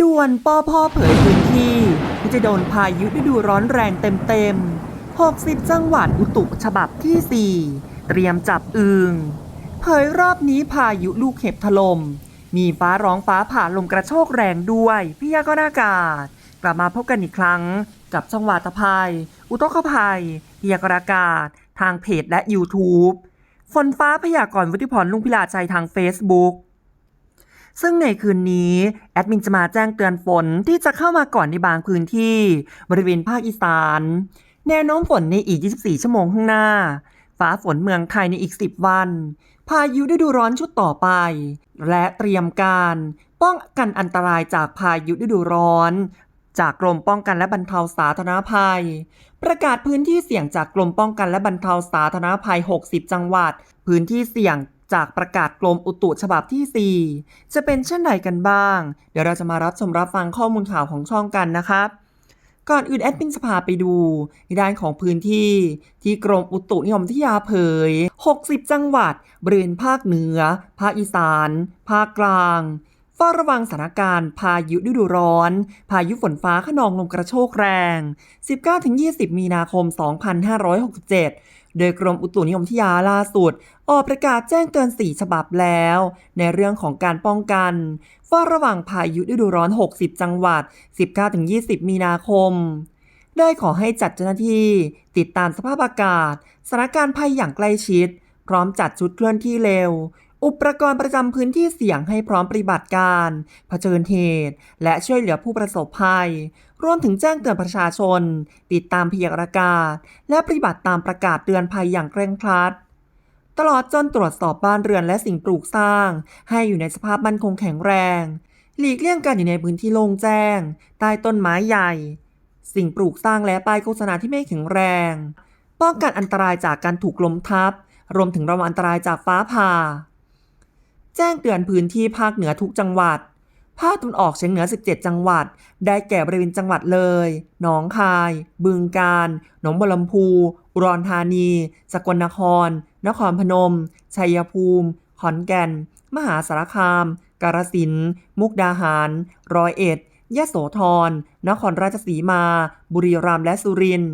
ด่วนปอพอเผยพื้นที่ที่จะโดนพายุฤดูร้อนแรงเต็มๆ 60 จังหวัดอุตุฉบับที่ 4 เตรียมจับอึงเผยรอบนี้พายุลูกเห็บถลม่มมีฟ้าร้องฟ้าผ่าลมกระโชกแรงด้วยพยากรณ์อากาศ กลับมาพบกันอีกครั้ง กับจังหวัดตะภัย อุทกภัยพยากรณ์อากาศ ทางเพจและ YouTube ฝนฟ้าพยากรณ์วุฒิพรลุงพิลาใจทาง Facebook ซึ่งในคืนนี้แอดมินจะมาแจ้งเตือนฝนที่จะเข้ามาก่อนในบางพื้นที่บริเวณภาคอีสาน แนวโน้มฝนในอีก 24 ชั่วโมงข้างหน้า ฟ้าฝนเมืองไทยในอีก 10 วัน พายุฤดูร้อนชุดต่อไป และเตรียมการป้องกันอันตรายจากพายุฤดูร้อนจากกรมป้องกันและบรรเทาสาธารณภัย ประกาศพื้นที่เสี่ยงจากกรมป้องกันและบรรเทาสาธารณภัย 60 จังหวัด พื้นที่เสี่ยง จากประกาศกรมอุตุฉบับที่ 4 จะเป็นเช่นใดกันบ้าง เดี๋ยวเราจะมารับชมรับฟังข้อมูลข่าวของช่องกันนะครับก่อนอื่นแอดมินจะพาไปดูในด้านของพื้นที่ที่กรมอุตุนิยมวิทยาเผย 60 จังหวัดบริเวณภาคเหนือ ภาคอีสาน ภาคกลางเฝ้าระวังสถานการณ์พายุฤดูร้อน พายุฝนฟ้าขนองลมกระโชกแรง 19-20 มีนาคม 2567 โดยกรมอุตุนิยมวิทยาล่าสุด ออกประกาศแจ้งเตือน 4 ฉบับแล้ว ในเรื่องของการป้องกันเฝ้าระวังพายุฤดูร้อน 60 จังหวัด 19-20 มีนาคม ได้ขอให้จัดเจ้าหน้าที่ ติดตามสภาพอากาศสถานการณ์ภัยอย่างใกล้ชิด พร้อมจัดชุดเคลื่อนที่เร็ว อุปกรณ์ประจำพื้นที่เสี่ยงให้พร้อมปฏิบัติการเผชิญเหตุ และช่วยเหลือผู้ประสบภัย รวมถึงแจ้งเตือนประชาชน ติดตามพยากรณ์อากาศและปฏิบัติตามประกาศเตือนภัยอย่างเคร่งครัด ตลอดจนตรวจสอบบ้านเรือนและสิ่งปลูกสร้าง ให้อยู่ในสภาพมั่นคงแข็งแรง หลีกเลี่ยงการอยู่ในพื้นที่โล่งแจ้ง ใต้ต้นไม้ใหญ่ สิ่งปลูกสร้างและป้ายโฆษณาที่ไม่แข็งแรง ป้องกันอันตรายจากการถูกลมทับ รวมถึงระวังอันตรายจากฟ้าผ่า แจ้งเตือนพื้นที่ภาคเหนือทุกจังหวัด ภาคตะวันออกเฉียงเหนือ 17 จังหวัด ได้แก่บริเวณจังหวัดเลย หนองคาย บึงกาฬ หนองบัวลำพู อุดรธานี สกลนคร นครพนม ชัยภูมิ ขอนแก่น มหาสารคาม กาฬสินธุ์ มุกดาหาร ร้อยเอ็ด ยะโสธร นครราชสีมา บุรีรัมย์ และสุรินทร์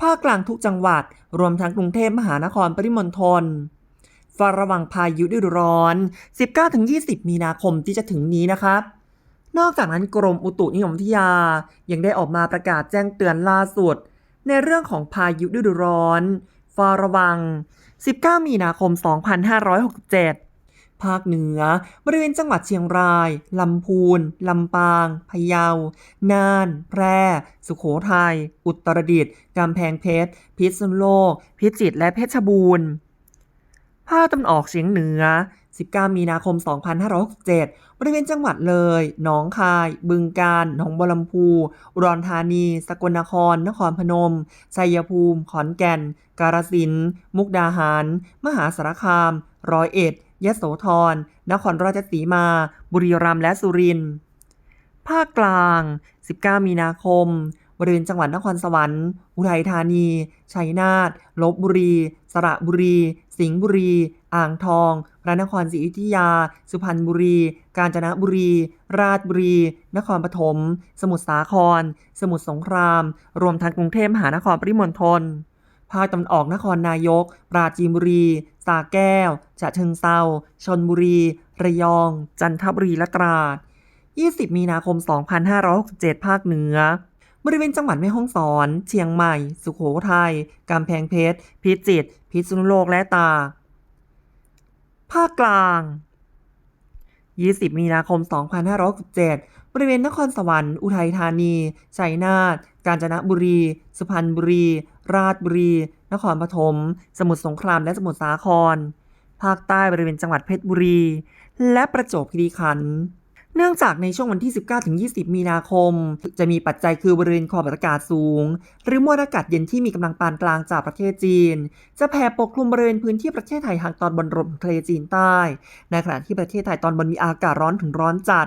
ภาคกลางทุกจังหวัด รวมทั้งกรุงเทพมหานครปริมณฑล เฝ้าระวังพายุฤดูร้อน 19-20 มีนาคมที่จะถึงนี้นะครับนอกจากนั้นกรมอุตุนิยมวิทยา ยังได้ออกมาประกาศแจ้งเตือนล่าสุด ในเรื่องของพายุฤดูร้อนฝ้าระวัง 19 มีนาคม 2567 ภาคเหนือ บริเวณจังหวัดเชียงราย ลำพูน ลำปาง พะเยา น่าน แพร่ สุโขทัย อุตรดิตถ์กำแพงเพชร พิษณุโลก พิจิตร และเพชรบูรณ์ ภาคตะวันออกเฉียงเหนือ 19 มีนาคม 2567 บริเวณจังหวัดเลย หนองคาย บึงกาฬ หนองบัวลำพู อุดรธานี สกลนคร นครพนม ชัยภูมิ ขอนแก่น กาฬสินธุ์ มุกดาหาร มหาสารคาม ร้อยเอ็ดยะโสธร นครราชสีมา บุรีรัมย์ และสุรินทร์ ภาคกลาง 19 มีนาคม บริเวณจังหวัดนครสวรรค์ อุทัยธานี ชัยนาท ลบบุรี สระบุรี สิงห์บุรี อ่างทอง พระนครศรีอยุธยา สุพรรณบุรี กาญจนบุรี ราชบุรี นครปฐม สมุทรสาคร สมุทรสงคราม รวมทั้งกรุงเทพมหานครปริมณฑลภาคตะวันออกนครนายก ปราจีนบุรี สาแก้ว ฉะเชิงเซาชนบุรี ระยอง จันทบุรี และตราด 20 มีนาคม 2567 ภาคเหนือ บริเวณจังหวัดแม่ฮ่องสอน เชียงใหม่ สุโขทัยกำแพงเพชร พิจิตร พิษณุโลก และตา ภาคกลาง 20 มีนาคม 2567 บริเวณนครสวรรค์ อุทัยธานี ชัยนาท กาญจนบุรี สุพรรณบุรี ราชบุรี นครปฐม สมุทรสงคราม และสมุทรสาคร ภาคใต้บริเวณจังหวัดเพชรบุรี และประจวบคีรีขันธ์ เนื่องจากในช่วงวันที่ 19-20 มีนาคม จะมีปัจจัยคือบริเวณความกดอากาศสูง หรือมวลอากาศเย็นที่มีกำลังปานกลางจากประเทศจีน จะแผ่ปกคลุมบริเวณพื้นที่ประเทศไทยทางตอนบนรวมถึงทะเลจีนใต้ ในขณะที่ประเทศไทยตอนบนมีอากาศร้อนถึงร้อนจัด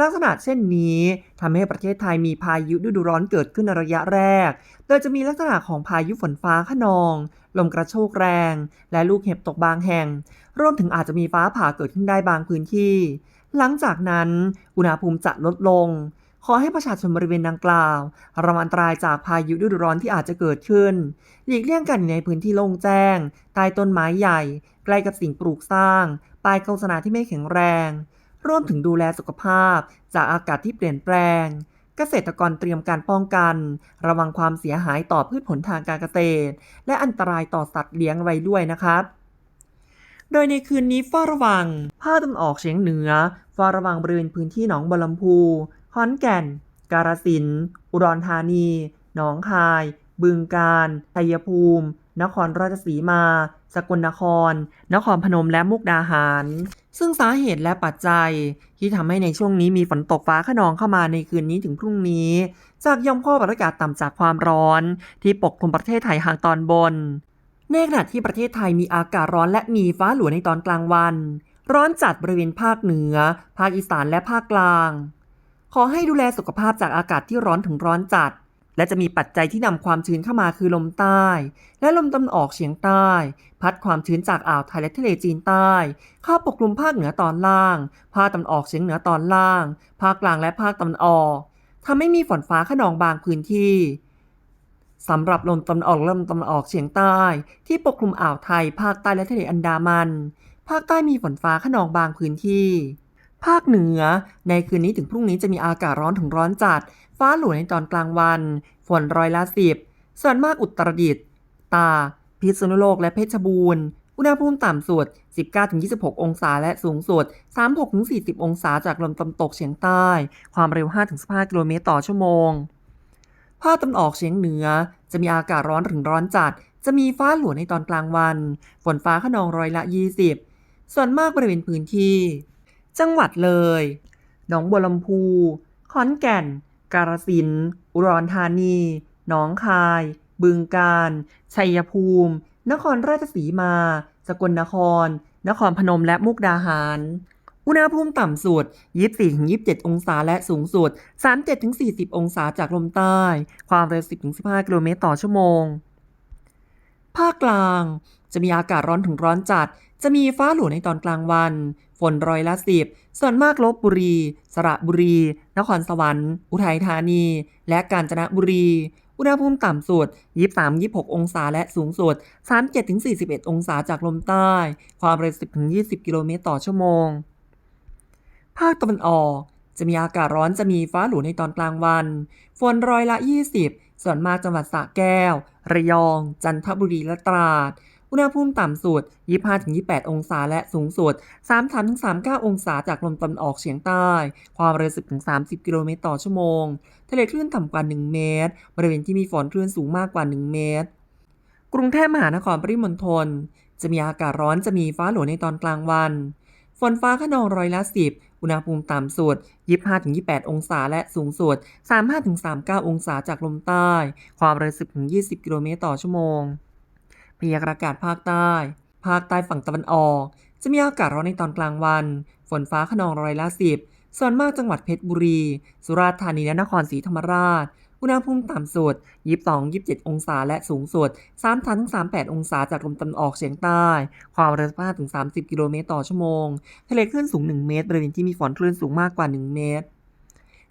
ลักษณะเช่นนี้ทำให้ประเทศไทยมีพายุฤดูร้อนเกิดขึ้นในระยะแรก โดยจะมีลักษณะของพายุฝนฟ้าขนอง ลมกระโชกแรง และลูกเห็บตกบางแห่ง รวมถึงอาจจะมีฟ้าผ่าเกิดขึ้นได้บางพื้นที่ หลังจากนั้นอุณหภูมิจะลดลง ขอให้ประชาชนบริเวณดังกล่าวระวังอันตรายจากพายุฤดูร้อนที่อาจจะเกิดขึ้น หลีกเลี่ยงการอยู่ในพื้นที่โล่งแจ้ง ใต้ต้นไม้ใหญ่ ใกล้กับสิ่งปลูกสร้างป้ายโฆษณาที่ไม่แข็งแรง ร่วมถึงดูแลสุขภาพ จากอากาศที่เปลี่ยนแปลง เกษตรกรเตรียมการป้องกัน ระวังความเสียหายต่อพืชผลทางการเกษตร และอันตรายต่อสัตว์เลี้ยงไว้ด้วยนะครับโดยในคืนนี้เฝ้าระวังภาคตะวันออกเฉียงเหนือ เฝ้าระวังบริเวณพื้นที่หนองบัวลำพูขอนแก่น กาฬสินธุ์อุดรธานี หนองคาย บึงกาฬชัยภูมิ นครราชสีมา สกลนคร นครพนมและมุกดาหาร ซึ่งสาเหตุและปัจจัย ที่ทำให้ในช่วงนี้มีฝนตกฟ้าขนองเข้ามาในคืนนี้ถึงพรุ่งนี้ จากย่อมข้ออากาศต่ำจากความร้อน ที่ปกคลุมประเทศไทยทางตอนบนในขณะที่ประเทศไทยมีอากาศร้อนและมีฟ้าหลัวในตอนกลางวัน ร้อนจัดบริเวณภาคเหนือ ภาคอีสานและภาคกลาง ขอให้ดูแลสุขภาพจากอากาศที่ร้อนถึงร้อนจัด และจะมีปัจจัยที่นำความชื้นเข้ามาคือลมใต้ และลมตะวันออกเฉียงใต้ พัดความชื้นจากอ่าวไทยและทะเลจีนใต้ เข้าปกคลุมภาคเหนือตอนล่าง ภาคตะวันออกเฉียงเหนือตอนล่าง ภาคกลางและภาคตะวันออกทำให้มีฝนฟ้าขนองบางพื้นที่สำหรับลมตะวันออกลมตะวันออกเฉียงใต้ ที่ปกคลุมอ่าวไทย ภาคใต้และทะเลอันดามัน ภาคใต้มีฝนฟ้าขนองบางพื้นที่ ภาคเหนือ ในคืนนี้ถึงพรุ่งนี้จะมีอากาศร้อนถึงร้อนจัด ฟ้าหลวในตอนกลางวัน ฝนร้อยละสิบส่วนมากอุตรดิตถ์ตา พิษณุโลกและเพชรบูรณ์ อุณหภูมิต่ำสุด 19-26 องศาและสูงสุด 36-40 องศาจากลมตะวันตกเฉียงใต้ ความเร็ว 5-15 กิโลเมตรต่อชั่วโมง ภาคตะวันออกเฉียงเหนือ จะมีอากาศร้อนถึงร้อนจัด จะมีฟ้าหลวในตอนกลางวัน ฝนฟ้าขนองร้อยละ 20 ส่วนมากบริเวณพื้นที่ จังหวัดเลย หนองบัวลำพู ขอนแก่น กาฬสินธุ์อุดรธานี หนองคาย บึงกาฬ ชัยภูมิ นครราชสีมา สกลนคร นครพนมและมุกดาหาร อุณหภูมิต่ำสุด 24-27 องศาและสูงสุด 37-40 องศาจากลมใต้ ความเร็ว 10-15 กิโลเมตรต่อชั่วโมง ภาคกลาง จะมีอากาศร้อนถึงร้อนจัด จะมีฟ้าหลวในตอนกลางวัน ฝนร้อยละสิบส่วนมากลบบุรี สระบุรี นครสวรรค์ อุทัยธานี และกาญจนบุรี อุณหภูมิต่ำสุด 23-26 องศาและสูงสุด 37-41 องศาจากลมใต้ ความเร็ว 10-20 กิโลเมตรต่อชั่วโมง ภาคตะวันออกจะมีอากาศร้อนจะมีฟ้าหลวในตอนกลางวัน ฝนร้อยละ 20 ส่วนมากจังหวัดสระแก้ว ระยอง จันทบุรีและตราด อุณหภูมิต่ำสุด 25-28 องศาและสูงสุด 33-39 องศาจากลมตะวันออกเฉียงใต้ ความเร็ว 10-30 กิโลเมตรต่อชั่วโมง ทะเลคลื่นต่ำกว่า 1 เมตร บริเวณที่มีฝนคลื่นสูงมากกว่า 1 เมตร กรุงเทพมหานครปริมณฑลจะมีอากาศร้อนจะมีฟ้าหลวในตอนกลางวัน ฝนฟ้าขนองร้อยละ 10 อุณหภูมิต่ำสุด 25-28 องศาและสูงสุด 35-39 องศาจากลมใต้ ความเร็ว 10-20 กิโลเมตรต่อชั่วโมง พยากรณ์อากาศภาคใต้ ภาคใต้ฝั่งตะวันออก จะมีอากาศร้อนในตอนกลางวัน ฝนฟ้าขนองร้อยละ10ส่วนมากจังหวัดเพชรบุรี สุราษฎร์ธานีและนครศรีธรรมราช อุณหภูมิต่ำสุด 22-27 องศาและสูงสุด 3-38องศาจากลมตะวันออกเฉียงใต้ ความเร็ว5-30 กิโลเมตรต่อชั่วโมง ทะเลคลื่นสูง 1 เมตร บริเวณที่มีฝนคลื่นสูงมากกว่า 1 เมตร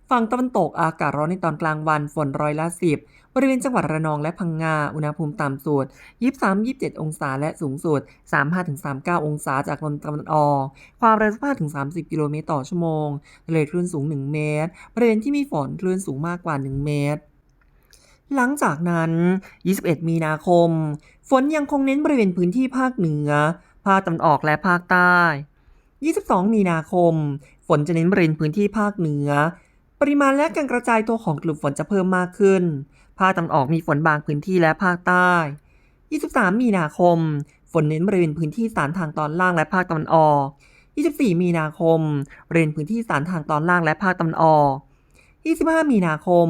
ฝั่งตะวันตกอากาศร้อนในตอนกลางวันฝนร้อยละ10บริเวณจังหวัดระนองและพังงา อุณหภูมิต่ำสุด 23-27 องศาและสูงสุด 35-39 องศาจากลมตะวันออก ความเร็ว5-30 กิโลเมตรต่อชั่วโมงทะเลคลื่นสูง 1 เมตร บริเวณที่มีฝนคลื่นสูงมากกว่า 1 เมตร หลังจากนั้น 21 มีนาคม ฝนยังคงเน้นบริเวณพื้นที่ภาคเหนือ ภาคตะวันออกและภาคใต้ 22 มีนาคม ฝนจะเน้นบริเวณพื้นที่ภาคเหนือ ปริมาณและการกระจายตัวของกลุ่มฝนจะเพิ่มมากขึ้น ภาคตะวันออกมีฝนบางพื้นที่และภาคใต้ 23 มีนาคม ฝนเน้นบริเวณพื้นที่สานทางตอนล่างและภาคตะวันออก 24 มีนาคมบริเวณพื้นที่สานทางตอนล่างและภาคตะวันออก 25 มีนาคม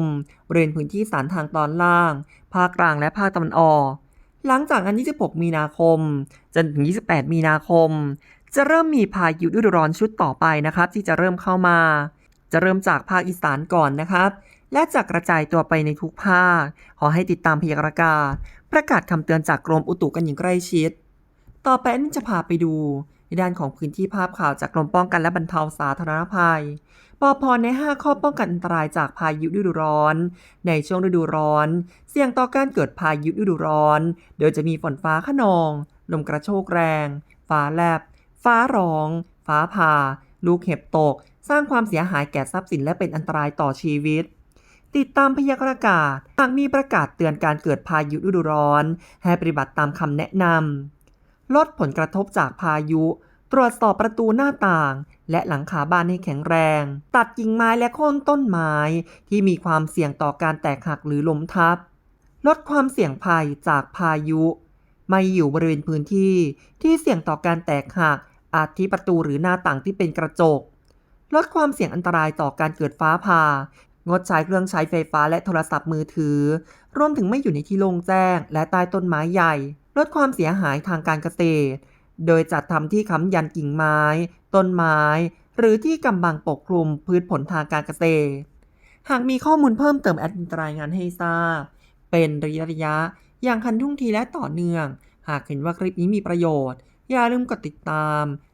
บริเวณพื้นที่สานทางตอนล่าง ภาคกลางและภาคตะวันออก หลังจากนั้น26 มีนาคม จนถึง 28 มีนาคม จะเริ่มมีพายุฤดูร้อนชุดต่อไปนะครับ ที่จะเริ่มเข้ามา จะเริ่มจากภาคอีสานก่อนนะครับ และจะกระจายตัวไปในทุกภาค ขอให้ติดตามพยากรณ์อากาศ ประกาศคำเตือนจากกรมอุตุกันอย่างใกล้ชิด ต่อไปนี้จะพาไปดูในด้านของพื้นที่ภาพข่าวจากกรมป้องกันและบรรเทาสาธารณภัย ปอพใน 5 ข้อป้องกันอันตรายจากพายุฤดูร้อน ในช่วงฤดูร้อน เสี่ยงต่อการเกิดพายุฤดูร้อน โดยจะมีฝนฟ้าขนอง ลมกระโชกแรง ฟ้าแลบ ฟ้าร้อง ฟ้าผ่า ลูกเห็บตก สร้างความเสียหายแก่ทรัพย์สินและเป็นอันตรายต่อชีวิต ติดตามพยากรณ์อากาศหากมีประกาศเตือนการเกิดพายุฤดูร้อน ให้ปฏิบัติตามคำแนะนำลดผลกระทบจากพายุ ตรวจสอบประตูหน้าต่าง และหลังคาบ้านให้แข็งแรง ตัดกิ่งไม้และโค่นต้นไม้ ที่มีความเสี่ยงต่อการแตกหักหรือล้มทับ ลดความเสี่ยงภัยจากพายุไม่อยู่บริเวณพื้นที่ที่เสี่ยงต่อการแตกหักอาจที่ประตูหรือหน้าต่างที่เป็นกระจก ลดความเสี่ยงอันตรายต่อการเกิดฟ้าผ่างดใช้เครื่องใช้ไฟฟ้าและโทรศัพท์มือถือ รวมถึงไม่อยู่ในที่โล่งแจ้ง และใต้ต้นไม้ใหญ่ ลดความเสียหายทางการเกษตร โดยจัดทำที่ค้ำยันกิ่งไม้ ต้นไม้ หรือที่กำบังปกคลุมพืชผลทางการเกษตร หากมีข้อมูลเพิ่มเติมแอดมินรายงานให้ทราบ เป็นระยะระยะ อย่างทันทุ่งทีและต่อเนื่อง หากเห็นว่าคลิปนี้มีประโยชน์ อย่าลืมกดติดตาม